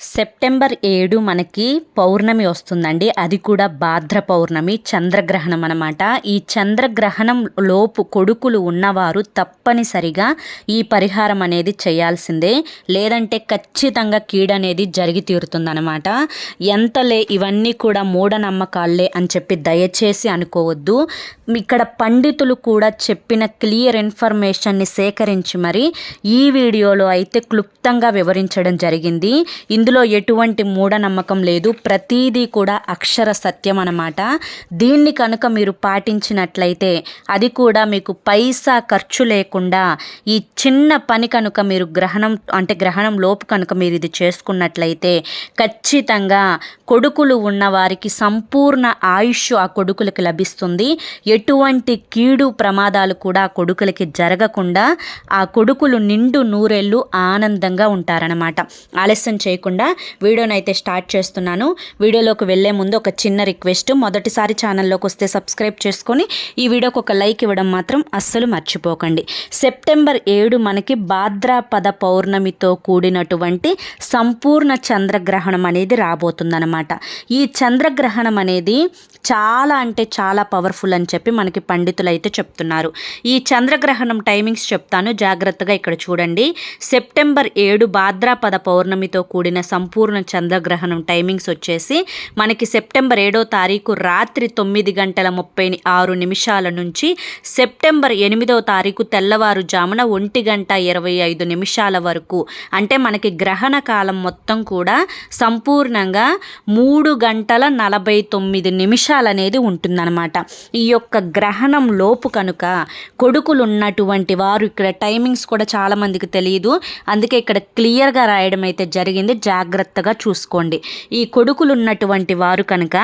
September ఏడు మనకి పౌర్ణమి వస్తుందండి. అది కూడా భాద్ర పౌర్ణమి చంద్రగ్రహణం అనమాట ఈ చంద్రగ్రహణం లోపు కొడుకులు ఉన్నవారు తప్పనిసరిగా ఈ పరిహారం అనేది చేయాల్సిందే. లేదంటే ఖచ్చితంగా కీడనేది జరిగి తీరుతుందనమాట ఎంతలే ఇవన్నీ కూడా మూఢనమ్మకాలే అని చెప్పి దయచేసి అనుకోవద్దు. ఇక్కడ పండితులు కూడా చెప్పిన క్లియర్ ఇన్ఫర్మేషన్ని సేకరించి మరి ఈ వీడియోలో అయితే క్లుప్తంగా వివరించడం జరిగింది. ఇందులో ఎటువంటి మూఢనమ్మకం లేదు. ప్రతీదీ కూడా అక్షర సత్యం అన్నమాట దీన్ని కనుక మీరు పాటించినట్లయితే అది కూడా మీకు పైసా ఖర్చు లేకుండా ఈ చిన్న పని కనుక మీరు గ్రహణం అంటే గ్రహణం లోపు కనుక మీరు ఇది చేసుకున్నట్లయితే ఖచ్చితంగా కొడుకులు ఉన్న వారికి సంపూర్ణ ఆయుష్ ఆ కొడుకులకి లభిస్తుంది. ఎటువంటి కీడు ప్రమాదాలు కూడా ఆ కొడుకులకి జరగకుండా ఆ కొడుకులు నిండు నూరెళ్ళు ఆనందంగా ఉంటారనమాట ఆలస్యం చేయకుండా వీడియోని అయితే స్టార్ట్ చేస్తున్నాను. వీడియోలోకి వెళ్ళే ముందు ఒక చిన్న రిక్వెస్ట్. మొదటిసారి ఛానల్లోకి వస్తే సబ్స్క్రైబ్ చేసుకొని ఈ వీడియోకి ఒక లైక్ ఇవ్వడం మాత్రం అస్సలు మర్చిపోకండి. సెప్టెంబర్ ఏడు మనకి భాద్రాపద పౌర్ణమితో కూడినటువంటి సంపూర్ణ చంద్రగ్రహణం అనేది రాబోతుందన్నమాట. ఈ చంద్రగ్రహణం అనేది చాలా అంటే చాలా పవర్ఫుల్ అని చెప్పి మనకి పండితులు అయితే చెప్తున్నారు. ఈ చంద్రగ్రహణం టైమింగ్స్ చెప్తాను. జాగ్రత్తగా ఇక్కడ చూడండి. సెప్టెంబర్ ఏడు భాద్రాపద పౌర్ణమితో కూడిన సంపూర్ణ చంద్రగ్రహణం టైమింగ్స్ వచ్చేసి మనకి సెప్టెంబర్ ఏడో తారీఖు రాత్రి తొమ్మిది గంటల ముప్పై ఆరు నిమిషాల నుంచి సెప్టెంబర్ ఎనిమిదో తారీఖు తెల్లవారుజామున ఒంటి గంట ఇరవై ఐదు నిమిషాల వరకు. అంటే మనకి గ్రహణ కాలం మొత్తం కూడా సంపూర్ణంగా మూడు గంటల నలభై తొమ్మిది నిమిషాలు అనేది ఉంటుందన్నమాట. ఈ యొక్క గ్రహణం లోపు కనుక కొడుకులు ఉన్నటువంటి వారు ఇక్కడ టైమింగ్స్ కూడా చాలామందికి తెలియదు అందుకే ఇక్కడ క్లియర్గా రాయడం అయితే జరిగింది. జాగ్రత్తగా చూసుకోండి. ఈ కొడుకులు ఉన్నటువంటి వారు కనుక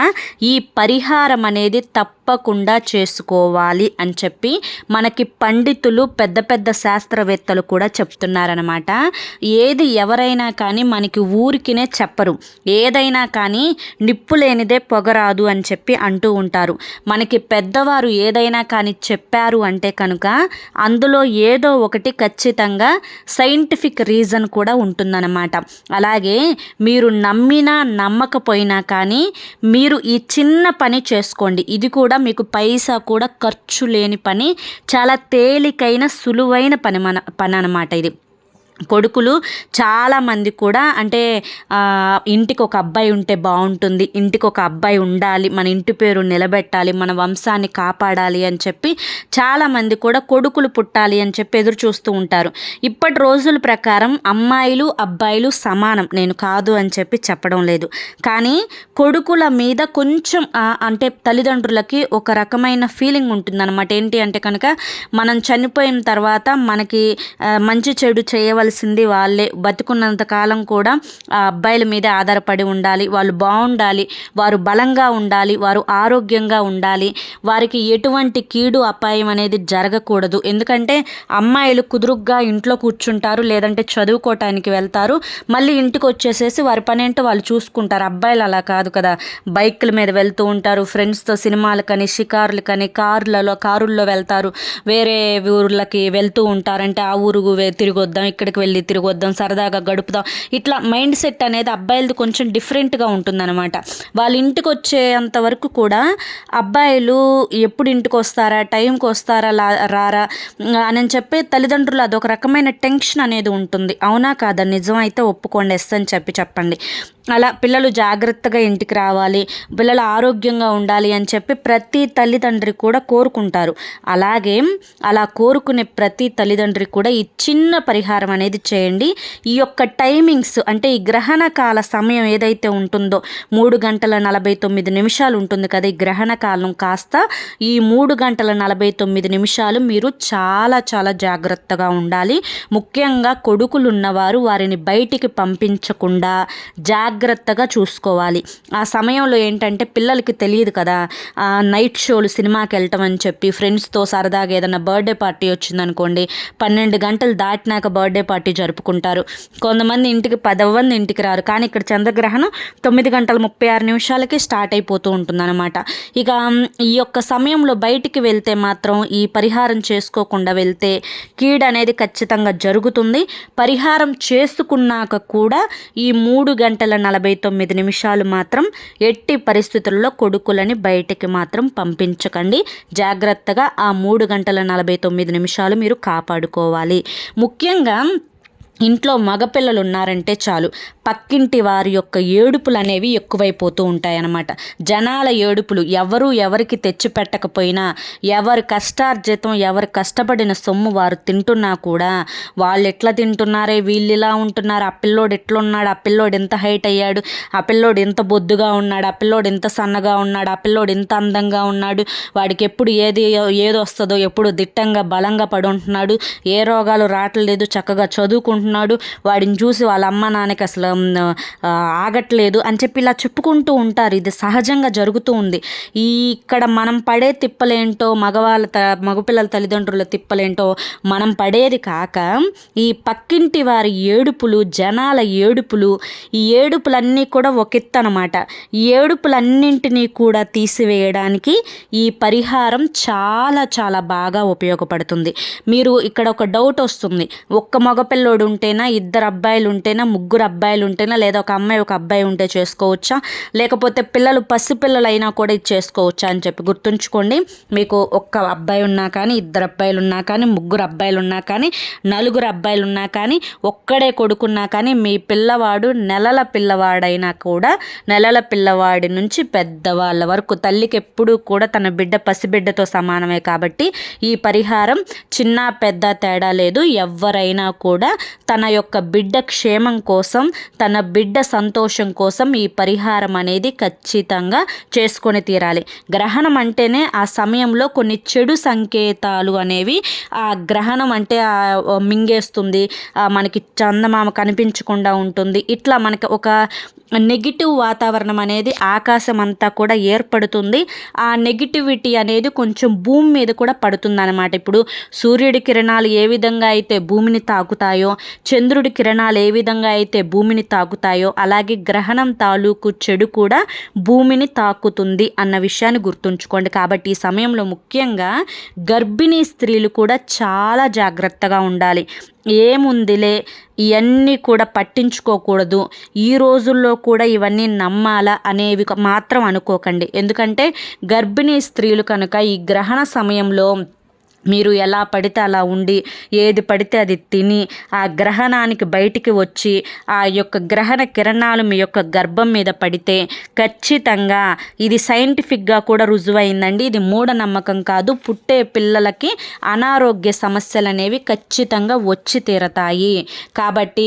ఈ పరిహారం అనేది తప్పకుండా చేసుకోవాలి అని చెప్పి మనకి పండితులు పెద్ద పెద్ద శాస్త్రవేత్తలు కూడా చెప్తున్నారనమాట ఏది ఎవరైనా కానీ మనకి ఊరికినే చెప్పరు. ఏదైనా కానీ నిప్పు లేనిదే పొగరాదు అని చెప్పి అంటూ ఉంటారు. మనకి పెద్దవారు ఏదైనా కానీ చెప్పారు అంటే కనుక అందులో ఏదో ఒకటి ఖచ్చితంగా సైంటిఫిక్ రీజన్ కూడా ఉంటుందన్నమాట. అలాగే మీరు నమ్మినా నమ్మకపోయినా కానీ మీరు ఈ చిన్న పని చేసుకోండి. ఇది కూడా మీకు పైసా కూడా ఖర్చు లేని పని. చాలా తేలికైన సులువైన పని మన పని అనమాట ఇది. కొడుకులు చాలామంది కూడా అంటే ఇంటికి ఒక అబ్బాయి ఉంటే బాగుంటుంది ఇంటికి ఒక అబ్బాయి ఉండాలి మన ఇంటి పేరు నిలబెట్టాలి మన వంశాన్ని కాపాడాలి అని చెప్పి చాలామంది కూడా కొడుకులు పుట్టాలి అని చెప్పి ఎదురు చూస్తూ ఉంటారు. ఇప్పటి రోజుల ప్రకారం అమ్మాయిలు అబ్బాయిలు సమానం. నేను కాదు అని చెప్పి చెప్పడం లేదు. కానీ కొడుకుల మీద కొంచెం అంటే తల్లిదండ్రులకి ఒక రకమైన ఫీలింగ్ ఉంటుందన్నమాట. ఏంటి అంటే కనుక మనం చనిపోయిన తర్వాత మనకి మంచి చెడు చేయవలసి కావాల్సింది వాళ్ళే. బతుకున్నంత కాలం కూడా ఆ అబ్బాయిల మీద ఆధారపడి ఉండాలి. వాళ్ళు బాగుండాలి. వారు బలంగా ఉండాలి. వారు ఆరోగ్యంగా ఉండాలి. వారికి ఎటువంటి కీడు అపాయం అనేది జరగకూడదు. ఎందుకంటే అమ్మాయిలు కుదురుగ్గా ఇంట్లో కూర్చుంటారు లేదంటే చదువుకోవటానికి వెళ్తారు. మళ్ళీ ఇంటికి వచ్చేసేసి వారి పని ఏంటో వాళ్ళు చూసుకుంటారు. అబ్బాయిలు అలా కాదు కదా. బైక్ల మీద వెళ్తూ ఉంటారు. ఫ్రెండ్స్తో సినిమాలకని షికారులకని కార్లలో కారుల్లో వెళ్తారు. వేరే ఊర్లకి వెళ్తూ ఉంటారంటే ఆ ఊరు తిరిగొద్దాం ఇక్కడ బయటకు వెళ్ళి తిరిగి వద్దాం సరదాగా గడుపుదాం. ఇట్లా మైండ్ సెట్ అనేది అబ్బాయిలది కొంచెం డిఫరెంట్గా ఉంటుందన్నమాట. వాళ్ళ ఇంటికి వచ్చేంత వరకు కూడా అబ్బాయిలు ఎప్పుడు ఇంటికి వస్తారా టైంకి వస్తారా రారా? అని చెప్పి తల్లిదండ్రులు అదొక రకమైన టెన్షన్ అనేది ఉంటుంది. అవునా కాదా? నిజం అయితే ఒప్పుకోండి ఎస్ అని చెప్పి చెప్పండి. అలా పిల్లలు జాగ్రత్తగా ఇంటికి రావాలి పిల్లలు ఆరోగ్యంగా ఉండాలి అని చెప్పి ప్రతి తల్లిదండ్రి కూడా కోరుకుంటారు. అలాగే అలా కోరుకునే ప్రతి తల్లిదండ్రి కూడా ఈ చిన్న పరిహారం అనేది చేయండి. ఈ యొక్క టైమింగ్స్ అంటే ఈ గ్రహణ కాల సమయం ఏదైతే ఉంటుందో మూడు గంటల నలభై తొమ్మిది నిమిషాలు ఉంటుంది కదా ఈ గ్రహణ కాలం కాస్త ఈ మూడు గంటల నలభై తొమ్మిది నిమిషాలు మీరు చాలా చాలా జాగ్రత్తగా ఉండాలి. ముఖ్యంగా కొడుకులు ఉన్నవారు వారిని బయటికి పంపించకుండా జాగ్రత్త జాగ్రత్తగా చూసుకోవాలి. ఆ సమయంలో ఏంటంటే పిల్లలకి తెలియదు కదా నైట్ షోలు సినిమాకి వెళ్ళటం అని చెప్పి ఫ్రెండ్స్తో సరదాగా ఏదైనా బర్త్డే పార్టీ వచ్చిందనుకోండి పన్నెండు గంటలు దాటినాక బర్త్డే పార్టీ జరుపుకుంటారు. కొంతమంది ఇంటికి పదవ్వంది ఇంటికి రారు. కానీ ఇక్కడ చంద్రగ్రహణం తొమ్మిది గంటల ముప్పై ఆరు నిమిషాలకి స్టార్ట్ అయిపోతూ ఉంటుందన్నమాట. ఇక ఈ యొక్క సమయంలో బయటికి వెళ్తే మాత్రం ఈ పరిహారం చేసుకోకుండా వెళ్తే కీడ అనేది ఖచ్చితంగా జరుగుతుంది. పరిహారం చేసుకున్నాక కూడా ఈ మూడు గంటల నలభై తొమ్మిది నిమిషాలు మాత్రం ఎట్టి పరిస్థితుల్లో కొడుకులని బయటికి మాత్రం పంపించకండి. జాగ్రత్తగా ఆ మూడు గంటల నలభై తొమ్మిది నిమిషాలు మీరు కాపాడుకోవాలి. ముఖ్యంగా ఇంట్లో మగపిల్లలు ఉన్నారంటే చాలు. పక్కింటి వారి యొక్క ఏడుపులు అనేవి ఎక్కువైపోతూ ఉంటాయన్నమాట. జనాల ఏడుపులు ఎవరు ఎవరికి తెచ్చిపెట్టకపోయినా ఎవరి కష్టార్జితం ఎవరు కష్టపడిన సొమ్ము వారు తింటున్నా కూడా వాళ్ళు ఎట్లా తింటున్నారే? వీళ్ళు ఇలా ఉంటున్నారు. ఆ పిల్లోడు ఎట్లున్నాడు? ఆ పిల్లోడు ఎంత హైట్ అయ్యాడు? ఆ పిల్లోడు ఎంత బొద్దుగా ఉన్నాడు? ఆ పిల్లోడు ఎంత సన్నగా ఉన్నాడు? ఆ పిల్లోడు ఎంత అందంగా ఉన్నాడు? వాడికి ఎప్పుడు ఏది ఏది వస్తుందో ఎప్పుడు దిట్టంగా బలంగా పడి ఉంటున్నాడు ఏ రోగాలు రావట్లేదు చక్కగా చదువుకుంటున్నాడు వాడిని చూసి వాళ్ళ అమ్మ నాన్నకి అసలు ఆగట్లేదు అని చెప్పి ఇలా చెప్పుకుంటూ ఉంటారు. ఇది సహజంగా జరుగుతూ ఉంది. ఈ ఇక్కడ మనం పడే తిప్పలేంటో మగవాళ్ళ త మగపిల్లల తల్లిదండ్రుల తిప్పలేంటో మనం పడేది కాక ఈ పక్కింటి వారి ఏడుపులు జనాల ఏడుపులు ఈ ఏడుపులన్నీ కూడా ఒక ఎత్తు అనమాట ఈ ఏడుపులన్నింటినీ కూడా తీసివేయడానికి ఈ పరిహారం చాలా చాలా బాగా ఉపయోగపడుతుంది. మీరు ఇక్కడ ఒక డౌట్ వస్తుంది. ఒక్క మగపిల్లోడు ఉంటేనా ఇద్దరు అబ్బాయిలు ఉంటేనా ముగ్గురు అబ్బాయిలు ఉంటేనా లేదా ఒక అమ్మాయి ఒక అబ్బాయి ఉంటే చేసుకోవచ్చా? లేకపోతే పిల్లలు పసిపిల్లలు అయినా కూడా ఇది చేసుకోవచ్చా అని చెప్పి గుర్తుంచుకోండి. మీకు ఒక్క అబ్బాయి ఉన్నా కానీ ఇద్దరు అబ్బాయిలు ఉన్నా కానీ ముగ్గురు అబ్బాయిలు ఉన్నా కానీ నలుగురు అబ్బాయిలు ఉన్నా కానీ ఒక్కడే కొడుకున్నా కానీ మీ పిల్లవాడు నెలల పిల్లవాడైనా కూడా నెలల పిల్లవాడి నుంచి పెద్దవాళ్ళ వరకు తల్లికి ఎప్పుడూ కూడా తన బిడ్డ పసిబిడ్డతో సమానమే కాబట్టి ఈ పరిహారం చిన్న పెద్ద తేడా లేదు. ఎవరైనా కూడా తన యొక్క బిడ్డ క్షేమం కోసం తన బిడ్డ సంతోషం కోసం ఈ పరిహారం అనేది ఖచ్చితంగా చేసుకొని తీరాలి. గ్రహణం అంటేనే ఆ సమయంలో కొన్ని చెడు సంకేతాలు అనేవి ఆ గ్రహణం అంటే మింగేస్తుంది. మనకి చందమామ కనిపించకుండా ఉంటుంది. ఇట్లా మనకి ఒక నెగిటివ్ వాతావరణం అనేది ఆకాశం అంతా కూడా ఏర్పడుతుంది. ఆ నెగిటివిటీ అనేది కొంచెం భూమి మీద కూడా పడుతుంది అనమాట ఇప్పుడు సూర్యుడి కిరణాలు ఏ విధంగా అయితే భూమిని తాకుతాయో చంద్రుడి కిరణాలు ఏ విధంగా అయితే భూమిని తాకుతాయో అలాగే గ్రహణం తాలూకు చెడు కూడా భూమిని తాకుతుంది అన్న విషయాన్ని గుర్తుంచుకోండి. కాబట్టి ఈ సమయంలో ముఖ్యంగా గర్భిణీ స్త్రీలు కూడా చాలా జాగ్రత్తగా ఉండాలి. ఏముందిలే? ఇవన్నీ కూడా పట్టించుకోకూడదు. ఈ రోజుల్లో కూడా ఇవన్నీ నమ్మాలా అనేవి మాత్రం అనుకోకండి. ఎందుకంటే గర్భిణీ స్త్రీలు కనుక ఈ గ్రహణ సమయంలో మీరు ఎలా పడితే అలా ఉండి ఏది పడితే అది తిని ఆ గ్రహణానికి బయటికి వచ్చి ఆ యొక్క గ్రహణ కిరణాలు మీ యొక్క గర్భం మీద పడితే ఖచ్చితంగా ఇది సైంటిఫిక్గా కూడా రుజువైందండి. ఇది మూఢనమ్మకం కాదు. పుట్టే పిల్లలకి అనారోగ్య సమస్యలు అనేవి ఖచ్చితంగా వచ్చి తీరతాయి. కాబట్టి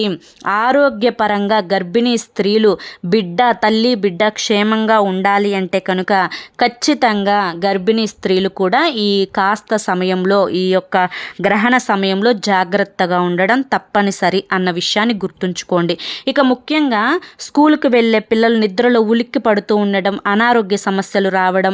ఆరోగ్యపరంగా గర్భిణీ స్త్రీలు బిడ్డ తల్లి బిడ్డ క్షేమంగా ఉండాలి అంటే కనుక ఖచ్చితంగా గర్భిణీ స్త్రీలు కూడా ఈ కాస్త సమయంలో సమయంలో ఈ యొక్క గ్రహణ సమయంలో జాగ్రత్తగా ఉండడం తప్పనిసరి అన్న విషయాన్ని గుర్తుంచుకోండి. ఇక ముఖ్యంగా స్కూల్కి వెళ్ళే పిల్లలు నిద్రలో ఉలిక్కి పడుతూ ఉండడం అనారోగ్య సమస్యలు రావడం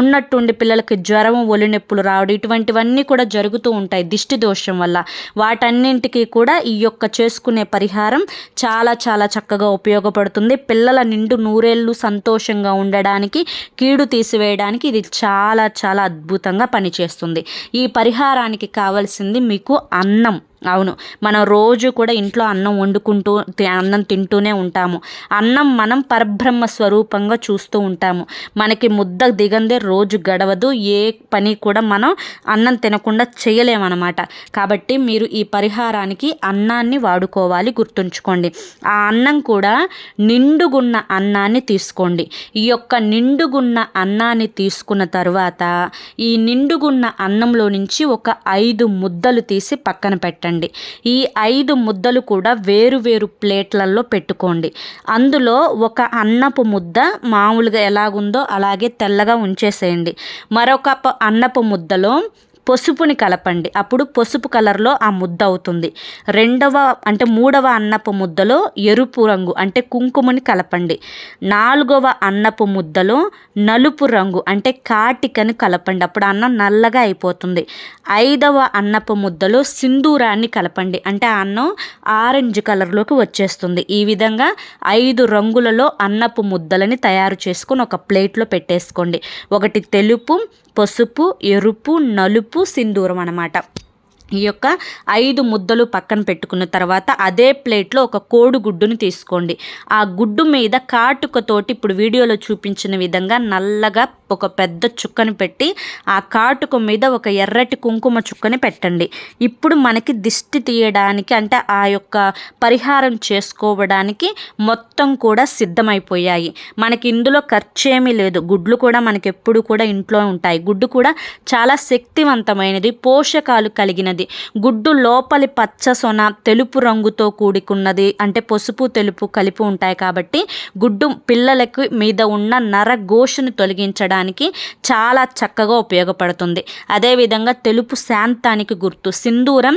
ఉన్నట్టుండి పిల్లలకి జ్వరం ఒలినొప్పులు రావడం ఇటువంటివన్నీ కూడా జరుగుతూ ఉంటాయి దిష్టి దోషం వల్ల. వాటన్నింటికి కూడా ఈ యొక్క చేసుకునే పరిహారం చాలా చాలా చక్కగా ఉపయోగపడుతుంది. పిల్లల నిండు నూరేళ్ళు సంతోషంగా ఉండడానికి కీడు తీసివేయడానికి ఇది చాలా చాలా అద్భుతంగా పనిచేస్తుంది. ఈ పరిహారానికి కావాల్సింది మీకు అన్నం. అవును. మనం రోజు కూడా ఇంట్లో అన్నం వండుకుంటూ అన్నం తింటూనే ఉంటాము. అన్నం మనం పరబ్రహ్మ స్వరూపంగా చూస్తూ ఉంటాము. మనకి ముద్ద దిగందే రోజు గడవదు. ఏ పని కూడా మనం అన్నం తినకుండా చేయలేమన్నమాట. కాబట్టి మీరు ఈ పరిహారానికి అన్నాన్ని వాడుకోవాలి గుర్తుంచుకోండి. ఆ అన్నం కూడా నిండుగున్న అన్నాన్ని తీసుకోండి. ఈ యొక్క నిండుగున్న అన్నాన్ని తీసుకున్న తర్వాత ఈ నిండుగున్న అన్నంలో నుంచి ఒక ఐదు ముద్దలు తీసి పక్కన పెట్టండి. పెట్టండి. ఈ ఐదు ముద్దలు కూడా వేరు వేరు ప్లేట్లలో పెట్టుకోండి. అందులో ఒక అన్నపు ముద్ద మామూలుగా ఎలాగుందో అలాగే తెల్లగా ఉంచేసేయండి. మరొక అన్నపు ముద్దలో పసుపుని కలపండి. అప్పుడు పసుపు కలర్లో ఆ ముద్ద అవుతుంది. రెండవ అంటే మూడవ అన్నపు ముద్దలో ఎరుపు రంగు అంటే కుంకుమని కలపండి. నాలుగవ అన్నపు ముద్దలో నలుపు రంగు అంటే కాటికని కలపండి. అప్పుడు అన్నం నల్లగా అయిపోతుంది. ఐదవ అన్నపు ముద్దలో సింధూరాన్ని కలపండి. అంటే ఆ అన్నం ఆరెంజ్ కలర్లోకి వచ్చేస్తుంది. ఈ విధంగా ఐదు రంగులలో అన్నపు ముద్దలని తయారు చేసుకొని ఒక ప్లేట్లో పెట్టేసుకోండి. ఒకటి తెలుపు పసుపు ఎరుపు నలుపు సింధూరం అనమాట ఈ యొక్క ఐదు ముద్దలు పక్కన పెట్టుకున్న తర్వాత అదే ప్లేట్లో ఒక కోడిగుడ్డుని తీసుకోండి. ఆ గుడ్డు మీద కాటుకతోటి ఇప్పుడు వీడియోలో చూపించిన విధంగా నల్లగా ఒక పెద్ద చుక్కని పెట్టి ఆ కాటుక మీద ఒక ఎర్రటి కుంకుమ చుక్కని పెట్టండి. ఇప్పుడు మనకి దిష్టి తీయడానికి అంటే ఆ యొక్క పరిహారం చేసుకోవడానికి మొత్తం కూడా సిద్ధమైపోయాయి. మనకి ఇందులో ఖర్చు ఏమీ లేదు. గుడ్లు కూడా మనకి ఎప్పుడు కూడా ఇంట్లో ఉంటాయి. గుడ్డు కూడా చాలా శక్తివంతమైనది పోషకాలు కలిగినది. గుడ్డు లోపలి పచ్చ సొన తెలుపు రంగుతో కూడుకున్నది. అంటే పసుపు తెలుపు కలిపి ఉంటాయి కాబట్టి గుడ్డు పిల్లలకి మీద ఉన్న నర ఘోషను తొలగించడానికి చాలా చక్కగా ఉపయోగపడుతుంది. అదేవిధంగా తెలుపు శాంతానికి గుర్తు. సింధూరం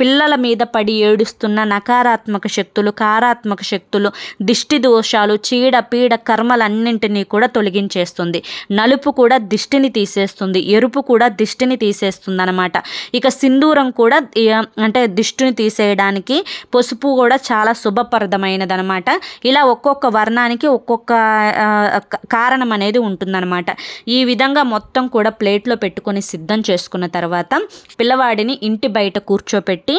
పిల్లల మీద పడి ఏడుస్తున్న నకారాత్మక శక్తులు కారాత్మక శక్తులు దిష్టి దోషాలు చీడ పీడ కర్మలన్నింటినీ కూడా తొలగించేస్తుంది. నలుపు కూడా దిష్టిని తీసేస్తుంది. ఎరుపు కూడా దిష్టిని తీసేస్తుంది అనమాట ఇక సింధూరం కూడా అంటే దిష్టిని తీసేయడానికి పసుపు కూడా చాలా శుభప్రదమైనది అనమాట ఇలా ఒక్కొక్క వర్ణానికి ఒక్కొక్క కారణం అనేది ఉంటుందన్నమాట ఈ విధంగా మొత్తం కూడా ప్లేట్లో పెట్టుకొని సిద్ధం చేసుకున్న తర్వాత పిల్లవాడిని ఇంటి బయట కూర్చోపెట్టి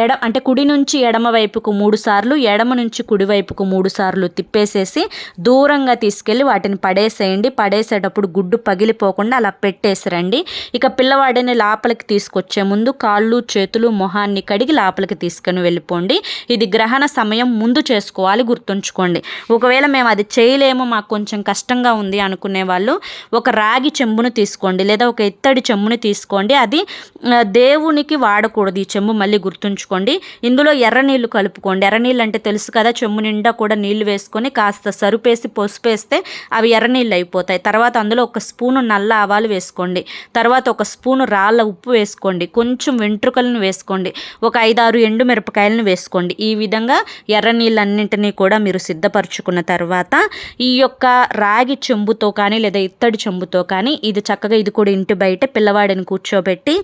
ఎడ అంటే కుడి నుంచి ఎడమ వైపుకు మూడు సార్లు ఎడమ నుంచి కుడి వైపుకు మూడు సార్లు తిప్పేసేసి దూరంగా తీసుకెళ్ళి వాటిని పడేసేయండి. పడేసేటప్పుడు గుడ్డు పగిలిపోకుండా అలా పెట్టేసిరండి ఇక పిల్లవాడిని లోపలికి తీసుకొచ్చే ముందు కాళ్ళు చేతులు మొహాన్ని కడిగి లోపలికి తీసుకొని వెళ్ళిపోండి. ఇది గ్రహణ సమయం ముందు చేసుకోవాలి గుర్తుంచుకోండి. ఒకవేళ మేము అది చేయలేము మాకు కొంచెం కష్టంగా ఉంది అనుకునే వాళ్ళు ఒక రాగి చెంబును తీసుకోండి. లేదా ఒక ఇత్తడి చెంబుని తీసుకోండి. అది దేవునికి వాడకూడదు ఈ చెంబు మళ్ళీ గుర్తుంచు ఉంచుకోండి ఇందులో ఎర్ర నీళ్ళు కలుపుకోండి. ఎర్ర నీళ్ళు అంటే తెలుసు కదా చెమ్ము నిండా కూడా నీళ్ళు వేసుకొని కాస్త సరుపేసి పసుపు వేస్తే అవి ఎర్ర నీళ్ళు అయిపోతాయి. తర్వాత అందులో ఒక స్పూను నల్ల ఆవాలు వేసుకోండి. తర్వాత ఒక స్పూను రాళ్ళ ఉప్పు వేసుకోండి. కొంచెం వెంట్రుకలను వేసుకోండి. ఒక ఐదారు ఎండు మిరపకాయలను వేసుకోండి. ఈ విధంగా ఎర్ర నీళ్ళన్నింటినీ కూడా మీరు సిద్ధపరచుకున్న తర్వాత ఈ యొక్క రాగి చెంబుతో కానీ లేదా ఇత్తడి చెంబుతో కానీ ఇది చక్కగా ఇది కూడా ఇంటి బయట పిల్లవాడిని కూర్చోబెట్టి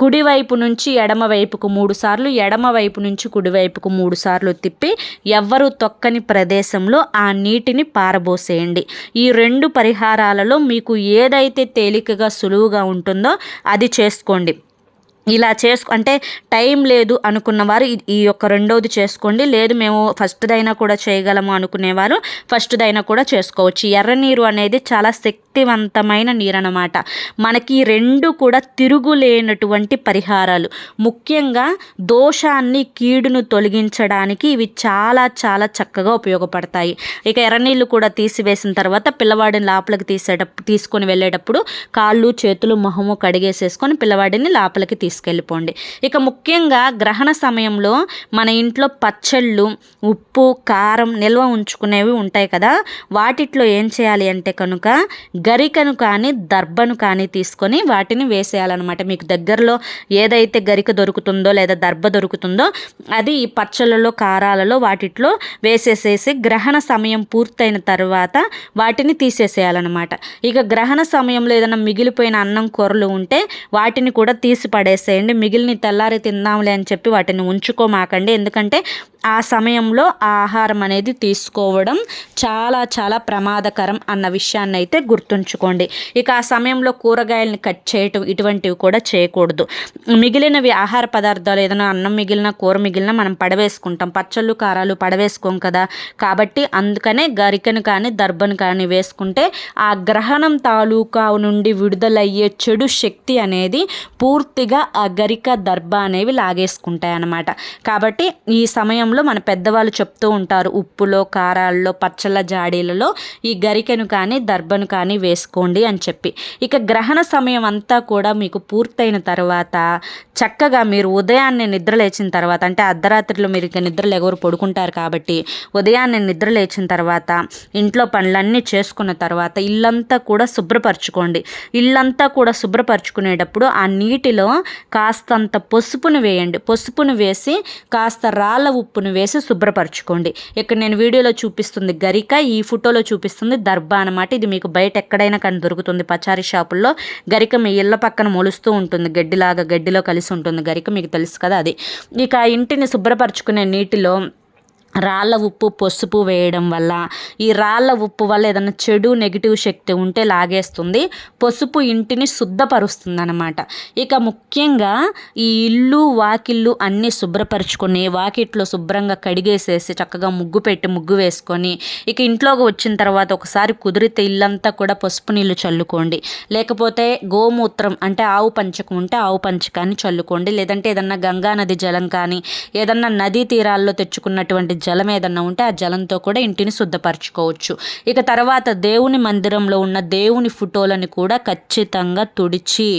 కుడివైపు నుంచి ఎడమ వైపుకు మూడు సార్లు ఎడమ వైపు నుంచి కుడివైపుకు మూడుసార్లు తిప్పి ఎవ్వరు తొక్కని ప్రదేశంలో ఆ నీటిని పారబోసేయండి. ఈ రెండు పరిహారాలలో మీకు ఏదైతే తేలికగా సులువుగా ఉంటుందో అది చేసుకోండి. ఇలా చేసుకు అంటే టైం లేదు అనుకున్న వారు ఈ యొక్క రెండవది చేసుకోండి. లేదు మేము ఫస్ట్దైనా కూడా చేయగలము అనుకునేవారు ఫస్ట్దైనా కూడా చేసుకోవచ్చు. ఎర్ర నీరు అనేది చాలా శక్తివంతమైన నీరు అనమాట మనకి రెండు కూడా తిరుగులేనటువంటి పరిహారాలు. ముఖ్యంగా దోషాన్ని కీడును తొలగించడానికి ఇవి చాలా చాలా చక్కగా ఉపయోగపడతాయి. ఇక ఎర్రనీళ్ళు కూడా తీసివేసిన తర్వాత పిల్లవాడిని లోపలికి తీసేటప్పుడు తీసుకొని వెళ్ళేటప్పుడు కాళ్ళు చేతులు మొహము కడిగేసేసుకొని పిల్లవాడిని లోపలికి తీసుకు తీసుకెళ్ళిపోండి. ఇక ముఖ్యంగా గ్రహణ సమయంలో మన ఇంట్లో పచ్చళ్ళు ఉప్పు కారం నిల్వ ఉంచుకునేవి ఉంటాయి కదా. వాటిట్లో ఏం చేయాలి అంటే కనుక గరికను కానీ దర్భను కానీ తీసుకొని వాటిని వేసేయాలన్నమాట. మీకు దగ్గరలో ఏదైతే గరిక దొరుకుతుందో లేదా దర్భ దొరుకుతుందో అది ఈ పచ్చళ్ళలో కారాలలో వాటిట్లో వేసేసేసి గ్రహణ సమయం పూర్తయిన తర్వాత వాటిని తీసేసేయాలన్నమాట. ఇక గ్రహణ సమయంలో ఏదైనా మిగిలిపోయిన అన్నం కూరలు ఉంటే వాటిని కూడా తీసి పడేసి వేసేయండి మిగిలిన తెల్లారి తిందాంలే అని చెప్పి వాటిని ఉంచుకోమాకండి. ఎందుకంటే ఆ సమయంలో ఆహారం అనేది తీసుకోవడం చాలా చాలా ప్రమాదకరం అన్న విషయాన్ని అయితే గుర్తుంచుకోండి. ఇక ఆ సమయంలో కూరగాయలని కట్ చేయటం ఇటువంటివి కూడా చేయకూడదు. మిగిలినవి ఆహార పదార్థాలు ఏదైనా అన్నం మిగిలిన కూర మిగిలిన మనం పడవేసుకుంటాం. పచ్చళ్ళు కారాలు పడవేసుకోం కదా. కాబట్టి అందుకనే గరికను కానీ దర్భను కానీ వేసుకుంటే ఆ గ్రహణం తాలూకా నుండి విడుదలయ్యే చెడు శక్తి అనేది పూర్తిగా ఆ గరిక దర్భ అనేవి లాగేసుకుంటాయి అన్నమాట కాబట్టి ఈ సమయం విషయంలో మన పెద్దవాళ్ళు చెప్తూ ఉంటారు ఉప్పులో కారాల్లో పచ్చళ్ళ జాడీలలో ఈ గరికెను కానీ దర్భను కానీ వేసుకోండి అని చెప్పి. ఇక గ్రహణ సమయం అంతా కూడా మీకు పూర్తయిన తర్వాత చక్కగా మీరు ఉదయాన్నే నిద్ర లేచిన తర్వాత అంటే అర్ధరాత్రిలో మీరు ఇక నిద్రలు లేవరు పడుకుంటారు కాబట్టి ఉదయాన్నే నిద్ర లేచిన తర్వాత ఇంట్లో పనులన్నీ చేసుకున్న తర్వాత ఇల్లంతా కూడా శుభ్రపరచుకోండి. ఇల్లంతా కూడా శుభ్రపరచుకునేటప్పుడు ఆ నీటిలో కాస్తంత పసుపును వేయండి. పసుపును వేసి కాస్త రాళ్ళ ఉప్పు ఉప్పును వేసి శుభ్రపరచుకోండి. ఇక్కడ నేను వీడియోలో చూపిస్తుంది గరిక ఈ ఫోటోలో చూపిస్తుంది దర్భ అనమాట ఇది మీకు బయట ఎక్కడైనా కానీ దొరుకుతుంది. పచారీ షాపుల్లో గరిక మీ ఇళ్ళ పక్కన మొలుస్తూ ఉంటుంది. గడ్డిలాగా గడ్డిలో కలిసి ఉంటుంది గరిక మీకు తెలుసు కదా అది. ఇక ఇంటిని శుభ్రపరచుకునే నీటిలో రాళ్ళ ఉప్పు పసుపు వేయడం వల్ల ఈ రాళ్ళ ఉప్పు వల్ల ఏదైనా చెడు నెగిటివ్ శక్తి ఉంటే లాగేస్తుంది. పసుపు ఇంటిని శుద్ధపరుస్తుంది అనమాట ఇక ముఖ్యంగా ఈ ఇల్లు వాకిళ్ళు అన్నీ శుభ్రపరుచుకొని వాకిట్లో శుభ్రంగా కడిగేసేసి చక్కగా ముగ్గు పెట్టి ముగ్గు వేసుకొని ఇక ఇంట్లోకి వచ్చిన తర్వాత ఒకసారి కుదిరితే ఇల్లంతా కూడా పసుపు నీళ్ళు చల్లుకోండి. లేకపోతే గోమూత్రం అంటే ఆవు పంచకం ఉంటే ఆవు పంచకాన్ని చల్లుకోండి. లేదంటే ఏదన్నా గంగా నది జలం కానీ ఏదన్నా నదీ తీరాల్లో తెచ్చుకున్నటువంటి జలం ఏదన్నా ఉంటే ఆ జలంతో కూడా ఇంటిని శుద్ధపరచుకోవచ్చు. ఇక తర్వాత దేవుని మందిరంలో ఉన్న దేవుని ఫోటోలని కూడా ఖచ్చితంగా తుడిచి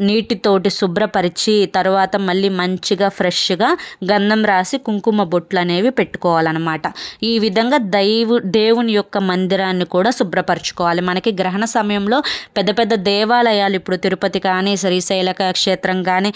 నీటితోటి శుభ్రపరిచి తర్వాత మళ్ళీ మంచిగా ఫ్రెష్గా గంధం రాసి కుంకుమ బొట్లు అనేవి పెట్టుకోవాలన్నమాట. ఈ విధంగా దైవు దేవుని యొక్క మందిరాన్ని కూడా శుభ్రపరచుకోవాలి. మనకి గ్రహణ సమయంలో పెద్ద పెద్ద దేవాలయాలు ఇప్పుడు తిరుపతి కానీ శ్రీశైల క్షేత్రం కానీ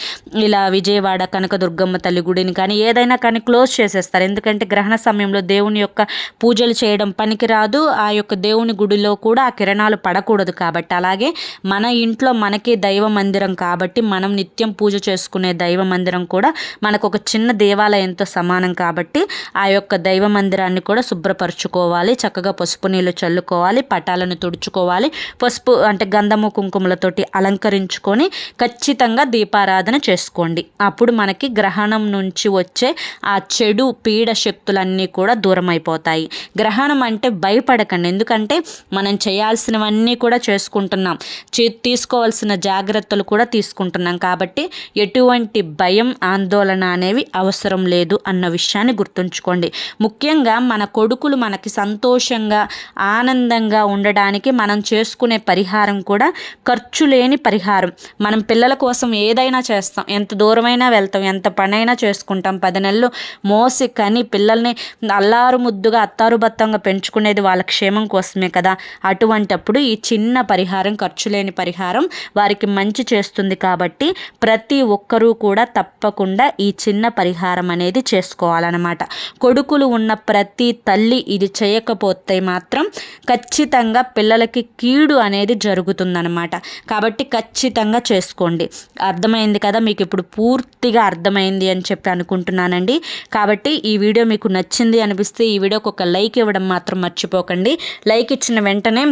ఇలా విజయవాడ కనకదుర్గమ్మ తల్లి గుడిని కానీ ఏదైనా కానీ క్లోజ్ చేసేస్తారు. ఎందుకంటే గ్రహణ గ్రహణ సమయంలో దేవుని యొక్క పూజలు చేయడం పనికిరాదు. ఆ యొక్క దేవుని గుడిలో కూడా ఆ కిరణాలు పడకూడదు కాబట్టి. అలాగే మన ఇంట్లో మనకి దైవ మందిరం కాబట్టి మనం నిత్యం పూజ చేసుకునే దైవ మందిరం కూడా మనకు ఒక చిన్న దేవాలయంతో సమానం కాబట్టి ఆ యొక్క దైవ మందిరాన్ని కూడా శుభ్రపరచుకోవాలి. చక్కగా పసుపు నీళ్ళు చల్లుకోవాలి. పటాలను తుడుచుకోవాలి. పసుపు అంటే గంధము కుంకుమలతోటి అలంకరించుకొని ఖచ్చితంగా దీపారాధన చేసుకోండి. అప్పుడు మనకి గ్రహణం నుంచి వచ్చే ఆ చెడు పీడ శక్తుల సమస్యలన్నీ కూడా దూరం అయిపోతాయి గ్రహణం అంటే భయపడకండి. ఎందుకంటే మనం చేయాల్సినవన్నీ కూడా చేసుకుంటున్నాం. చే తీసుకోవాల్సిన జాగ్రత్తలు కూడా తీసుకుంటున్నాం. కాబట్టి ఎటువంటి భయం ఆందోళన అనేవి అవసరం లేదు అన్న విషయాన్ని గుర్తుంచుకోండి. ముఖ్యంగా మన కొడుకులు మనకి సంతోషంగా ఆనందంగా ఉండడానికి మనం చేసుకునే పరిహారం కూడా ఖర్చు లేని పరిహారం. మనం పిల్లల కోసం ఏదైనా చేస్తాం. ఎంత దూరమైనా వెళ్తాం. ఎంత పనైనా చేసుకుంటాం. పది నెలలు మోసి కని పిల్లల్ని పిల్లల్ని అల్లారు ముద్దుగా అత్తారు బత్తంగా పెంచుకునేది వాళ్ళ క్షేమం కోసమే కదా. అటువంటప్పుడు ఈ చిన్న పరిహారం ఖర్చు లేని పరిహారం వారికి మంచి చేస్తుంది కాబట్టి ప్రతి ఒక్కరూ కూడా తప్పకుండా ఈ చిన్న పరిహారం అనేది చేసుకోవాలన్నమాట. కొడుకులు ఉన్న ప్రతి తల్లి ఇది చేయకపోతే మాత్రం ఖచ్చితంగా పిల్లలకి కీడు అనేది జరుగుతుందన్నమాట. కాబట్టి ఖచ్చితంగా చేసుకోండి. అర్థమైంది కదా? మీకు ఇప్పుడు పూర్తిగా అర్థమైంది అని చెప్పి అనుకుంటున్నానండి. కాబట్టి ఈ వీడియో మీకు నచ్చింది అనిపిస్తే ఈ వీడియోకి ఒక లైక్ ఇవ్వడం మాత్రం మర్చిపోకండి. లైక్ ఇచ్చిన వెంటనే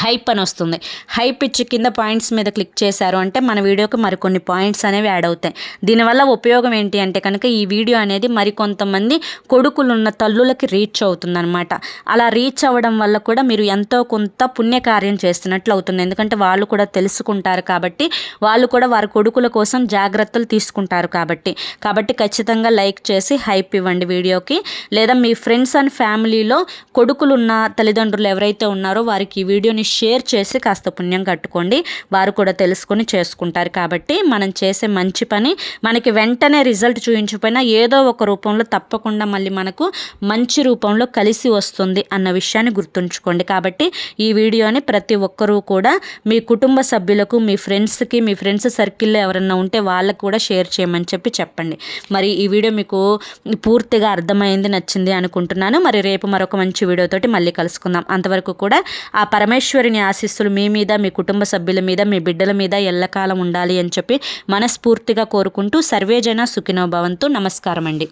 హైప్ అని వస్తుంది. హైప్ ఇచ్చి కింద పాయింట్స్ మీద క్లిక్ చేశారు అంటే మన వీడియోకి మరికొన్ని పాయింట్స్ అనేవి యాడ్ అవుతాయి. దీనివల్ల ఉపయోగం ఏంటి అంటే కనుక ఈ వీడియో అనేది మరికొంతమంది కొడుకులు ఉన్న తల్లులకి రీచ్ అవుతుందన్నమాట. అలా రీచ్ అవ్వడం వల్ల కూడా మీరు ఎంతో కొంత పుణ్యకార్యం చేస్తున్నట్లు అవుతుంది. ఎందుకంటే వాళ్ళు కూడా తెలుసుకుంటారు కాబట్టి వాళ్ళు కూడా వారి కొడుకుల కోసం జాగ్రత్తలు తీసుకుంటారు కాబట్టి. కాబట్టి ఖచ్చితంగా లైక్ చేసి హైప్ ఇవ్వండి వీడియోకి. లేదా మీ ఫ్రెండ్స్ అండ్ ఫ్యామిలీలో కొడుకులున్న తల్లిదండ్రులు ఎవరైతే ఉన్నారో వారికి ఈ వీడియో వీడియోని షేర్ చేసి కాస్త పుణ్యం కట్టుకోండి. వారు కూడా తెలుసుకొని చేసుకుంటారు. కాబట్టి మనం చేసే మంచి పని మనకి వెంటనే రిజల్ట్ చూపించకపోయినా ఏదో ఒక రూపంలో తప్పకుండా మళ్ళీ మనకు మంచి రూపంలో కలిసి వస్తుంది అన్న విషయాన్ని గుర్తుంచుకోండి. కాబట్టి ఈ వీడియోని ప్రతి ఒక్కరూ కూడా మీ కుటుంబ సభ్యులకు మీ ఫ్రెండ్స్కి మీ ఫ్రెండ్స్ సర్కిల్లో ఎవరన్నా ఉంటే వాళ్ళకు కూడా షేర్ చేయమని చెప్పి చెప్పండి. మరి ఈ వీడియో మీకు పూర్తిగా అర్థమైంది నచ్చింది అనుకుంటున్నాను. మరి రేపు మరొక మంచి వీడియోతోటి మళ్ళీ కలుసుకుందాం. అంతవరకు కూడా ఆ పరమేశ్వర పరమేశ్వరుని ఆశిస్తులు మీ మీద మీ కుటుంబ సభ్యుల మీద మీ బిడ్డల మీద ఎల్లకాలం ఉండాలి అని చెప్పి మనస్ఫూర్తిగా కోరుకుంటూ సర్వేజన సుఖినో భవంతు నమస్కారం అండి